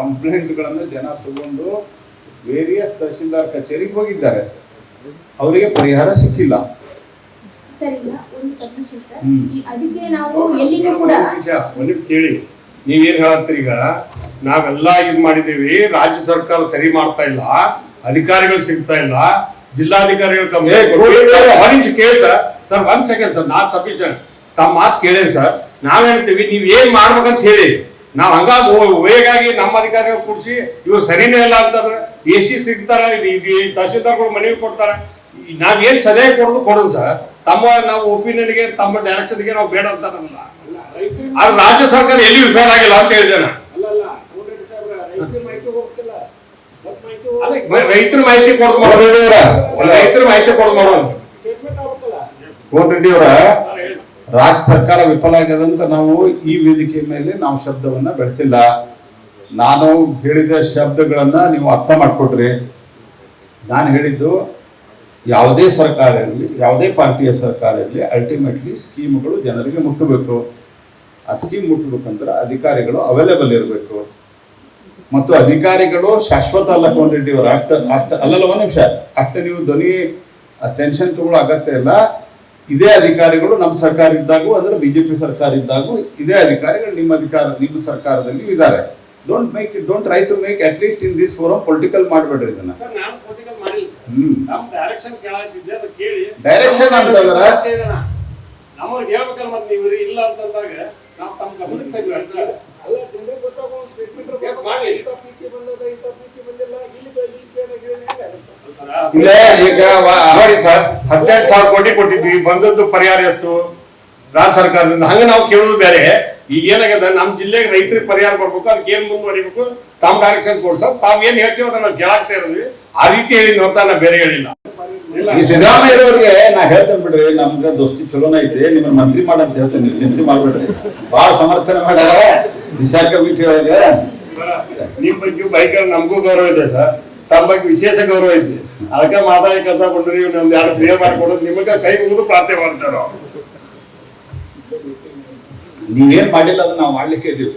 ಕಂಪ್ಲೇಂಟ್ಗಳನ್ನು ಜನ ತಗೊಂಡು ವೇರಿಯಸ್ ತಹಶೀಲ್ದಾರ್ ಕಚೇರಿಗೆ ಹೋಗಿದ್ದಾರೆ. ಅವರಿಗೆ ಪರಿಹಾರ ಸಿಕ್ಕಿಲ್ಲ. ಸರ್ ಈಗ ಒಂದು ಸಬ್ಮಿಷನ್ ಸರ್. ಹ್ಮ್. ಈ ಅದಕ್ಕೆ ನಾವು ಎಲ್ಲಿನೂ ಕೂಡ ಒಂದು ಕೇಳಿ. ನೀವೇನ್ ಹೇಳತ್ತೀರಿ ಈಗ? ನಾವೆಲ್ಲ ಇದ್ ಮಾಡಿದೀವಿ ರಾಜ್ಯ ಸರ್ಕಾರ ಸರಿ ಮಾಡ್ತಾ ಇಲ್ಲ. ಅಧಿಕಾರಿಗಳು ಸಿಗ್ತಾ ಇಲ್ಲ. ಜಿಲ್ಲಾಧಿಕಾರಿಗಳು ಸರ್ ಒಂದ್ ಸೆಕೆಂಡ್ ಸರ್ ನಾಟ್ ಸಫಿಷಿಯಂಟ್ ತಮ್ಮ ಮಾತು ಕೇಳೇನ್ ಸರ್ ನಾವ್ ಹೇಳ್ತೀವಿ ನೀವ್ ಏನ್ ಮಾಡ್ಬೇಕಂತ ಹೇಳಿ. ನಾವ್ ಹಂಗಾಗಿ ವೇಗಾಗಿ ನಮ್ಮ ಅಧಿಕಾರಿಗಳು ಕೂಡಿಸಿ ಇವ್ರು ಸರಿನೇ ಇಲ್ಲ ಅಂತಂದ್ರೆ ಎ ಸಿ ಸಿಗ್ತಾರ ಇದು ತಹಶೀಲ್ದಾರ್ಗಳು ಮನವಿ ಕೊಡ್ತಾರೆ. ನಾವೇನು ನಾವ್ ಏನ್ ಸಲಹೆ ಕೊಡೋದು ಕೊಡೋದು ಸರ್. ತಮ್ಮ ನಾವು ಒಪಿನಿಯನ್ಗೆ ತಮ್ಮ ಡೈರೆಕ್ಷನ್ಗೆ ನಾವು ಬೇಡ ಅಂತ ನಮ್ಮಲ್ಲ ಆದ್ರೆ ರಾಜ್ಯ ಸರ್ಕಾರ ಎಲ್ಲಿ ವಿಫಲ ಆಗಿಲ್ಲ ಅಂತ ಹೇಳಿದೆ ನಾನು. ರೈತರ ಮಾಹಿತಿ ಕೊಡೋದು ರೈತರ ಮಾಹಿತಿ ಕೊಡೋದು ಕೋನ್ ರೆಡ್ಡಿ ಅವರ ರಾಜ್ಯ ಸರ್ಕಾರ ವಿಫಲ ಆಗ್ಯದಂತ ನಾವು ಈ ವೇದಿಕೆ ಮೇಲೆ ನಾವು ಶಬ್ದವನ್ನ ಬೆಳೆಸಿಲ್ಲ. ನಾನು ಹೇಳಿದ ಶಬ್ದಗಳನ್ನ ನೀವು ಅರ್ಥ ಮಾಡ್ಕೊಟ್ರಿ. ನಾನು ಹೇಳಿದ್ದು ಯಾವುದೇ ಸರ್ಕಾರ ಇರಲಿ, ಯಾವುದೇ ಪಾರ್ಟಿಯ ಸರ್ಕಾರ ಇರಲಿ ಅಲ್ಟಿಮೇಟ್ಲಿ ಸ್ಕೀಮ್ಗಳು ಜನರಿಗೆ ಮುಟ್ಟಬೇಕು. ಆ ಸ್ಕೀಮ್ ಮುಟ್ಟಬೇಕಂದ್ರೆ ಅಧಿಕಾರಿಗಳು ಅವೈಲೇಬಲ್ ಇರಬೇಕು. ಮತ್ತು ಅಧಿಕಾರಿಗಳು ಶಾಶ್ವತ ಅಲ್ಲ ಕ್ವಾಂಟಿಟಿ ರಾಷ್ಟ್ರ ಅವರು. ಅಷ್ಟ ಅಷ್ಟ, ಅಲ್ಲಲ್ಲ ಒಂದು ನಿಮಿಷ. ಅಷ್ಟು ನೀವು ಧ್ವನಿ ಟೆನ್ಷನ್ ತಗೊಳ್ಳೋ ಅಗತ್ಯ ಇಲ್ಲ. ಇದೇ ಅಧಿಕಾರಿಗಳು ನಮ್ಮ ಸರ್ಕಾರ ಇದ್ದಾಗೂ ಅಂದ್ರೆ ಬಿಜೆಪಿ ಸರ್ಕಾರ ಇದ್ದಾಗೂ ಇದೇ ಅಧಿಕಾರಿಗಳು ನಿಮ್ಮ ಅಧಿಕಾರ ನಿಮ್ಮ ಸರ್ಕಾರದಲ್ಲಿ ಇದ್ದಾರೆ. Don't make don't try to make at least in this forum political ಮಾಡಬೇಡ್ರಿ ಇದನ್ನ. ಸರ್ ನಾನು ಪೊಲಿಟಿಕಲ್ ಮಾಡಿಲ್ಲ ಸರ್. ಹ್ಮ್. ನಮ್ಮ ಡೈರೆಕ್ಷನ್ ಅಂತಂದ್ರ ಇಲ್ಲ ಈಗ ನೋಡಿ ಸರ್ ಹದಿನೆಂಟು ಸಾವಿರ ಕೋಟಿ ಕೊಟ್ಟಿದ್ವಿ ಬಂದದ್ದು ಪರಿಹಾರ ಇತ್ತು. ರಾಜ್ಯ ಸರ್ಕಾರದಿಂದ. ಹಂಗೆ ನಾವು ಕೇಳೋದು ಬೇರೆ ಈಗ ಏನಾಗ್ಯದ ನಮ್ಮ ಜಿಲ್ಲೆಗೆ ರೈತರಿಗೆ ಪರಿಹಾರ ಕೊಡ್ಬೇಕು ಅದಕ್ಕೆ ಏನ್ ಮುಂದುವರಿಬೇಕು ತಾವ್ ಡೈರೆಕ್ಷನ್ ಕೊಡ್ಸೋ ತಾವ್ ಏನ್ ಹೇಳ್ತೀವಿ ಅದನ್ನ ನಾವು ಕೇಳಾಕ್ತಾ ಇರೋದ್ವಿ. ಆ ರೀತಿ ಹೇಳಿದ್ ಅಂತ ನಾ ಬೇರೆ ಹೇಳಿಲ್ಲ. ಈ ಸಿದ್ದರಾಮಯ್ಯ ಇರೋರಿಗೆ ನಾ ಹೇಳ್ತೇನೆ ಬಿಡ್ರಿ ನಮ್ಗ ದೋಸ್ತಿ ಚಲೋನ ಐತಿ ನಿಮ್ಮನ್ನ ಮಂತ್ರಿ ಮಾಡಂತ ಹೇಳ್ತೇನೆ ನೀವು ಚಿಂತೆ ಮಾಡ್ಬೇಡ್ರಿ. ಬಹಳ ಸಮರ್ಥನೆ ಮಾಡ್ಯಾರ ದಿಶಾ ಕಮಿಟಿ ಒಳಗೆ. ನಿಮ್ ಬಗ್ಗೆ ಬೈಕ್ ನಮಗೂ ಗೌರವ ಇದೆ ಸರ್. ತಮ್ಮ ಬಗ್ಗೆ ವಿಶೇಷ ಗೌರವ ಐತಿ ಅದಕ್ಕೆ ಮಾತಾಡಿ ಕೆಲಸ ಕೊಡ್ರಿ ನಮ್ದು ಯಾರು ಕ್ರಿಯೆ ಮಾಡಿಕೊಡೋದು ನಿಮಗೆ ಕೈ ಮುಗಿದು ಪ್ರಾರ್ಥನೆ ಮಾಡ್ತಾರ ನೀವೇನ್ ಮಾಡಿಲ್ಲ ಅದನ್ನ ನಾವು ಮಾಡ್ಲಿಕ್ಕೆ ಇದೀವಿ.